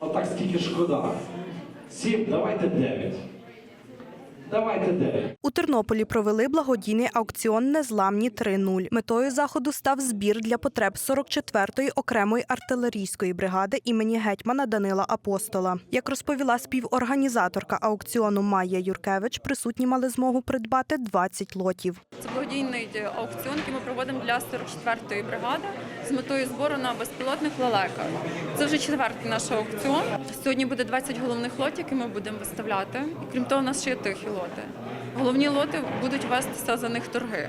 Отак скільки шкода. Сім, давайте дев'ять. Давайте дев'ять. У Тернополі провели благодійний аукціон Незламні 3.0. Метою заходу став збір для потреб 44-ї окремої артилерійської бригади імені гетьмана Данила Апостола. Як розповіла співорганізаторка аукціону Майя Юркевич, присутні мали змогу придбати 20 лотів. Це благодійний е, аукціон, який ми проводимо для 44-ї бригади з метою збору на безпілотних лелека. Це вже четвертий наш аукціон. Сьогодні буде 20 головних лотів, які ми будемо виставляти. Крім того, у нас ще є тихі лоти. Головні лоти будуть вестися за них торги.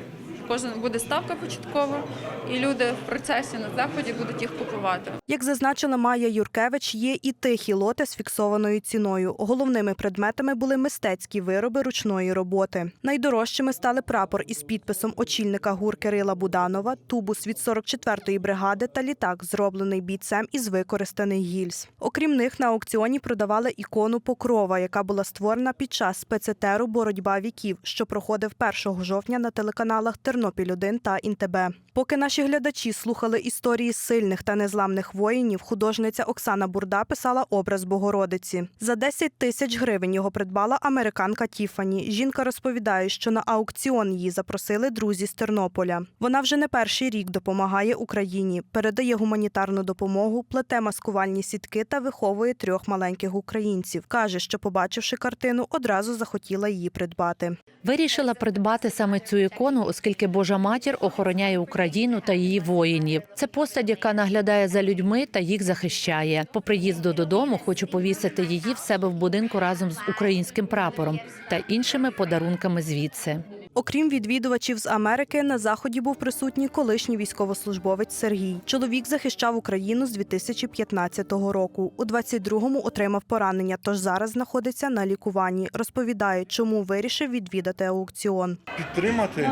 Кожен буде ставка початкова, і люди в процесі на заході будуть їх купувати. Як зазначила Майя Юркевич, є і тихі лоти з фіксованою ціною. Головними предметами були мистецькі вироби ручної роботи. Найдорожчими стали прапор із підписом очільника ГУР Кирила Буданова, тубус від 44-ї бригади та літак, зроблений бійцем із використаних гільз. Окрім них, на аукціоні продавали ікону Покрова, яка була створена під час спецетеру Боротьба віків, що проходив 1 жовтня на телеканалах Тернопіль 1 та Інтеб. Поки наші глядачі слухали історії сильних та незламних воїнів, художниця Оксана Бурда писала образ Богородиці. За 10 тисяч гривень його придбала американка Тіфані. Жінка розповідає, що на аукціон її запросили друзі з Тернополя. Вона вже не перший рік допомагає Україні, передає гуманітарну допомогу, плете маскувальні сітки та виховує трьох маленьких українців. каже, що побачивши картину, одразу захотіла її придбати. Вирішила придбати саме цю ікону, оскільки Божа матір охороняє Україну та її воїнів. Це постать, яка наглядає за людьми та їх захищає. По приїзду додому хочу повісити її в себе в будинку разом з українським прапором та іншими подарунками звідси. Окрім відвідувачів з Америки, на заході був присутній колишній військовослужбовець Сергій. Чоловік захищав Україну з 2015 року. У 22-му отримав поранення, тож зараз знаходиться на лікуванні. Розповідає, чому вирішив відвідати аукціон. підтримати,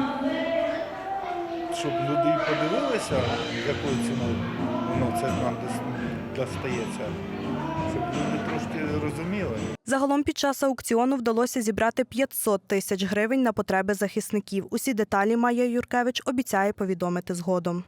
щоб люди подивилися, якою ціною воно це нам дос- достається, щоб трошки розуміли. Загалом під час аукціону вдалося зібрати 500 тисяч гривень на потреби захисників. Усі деталі Майя Юркевич обіцяє повідомити згодом.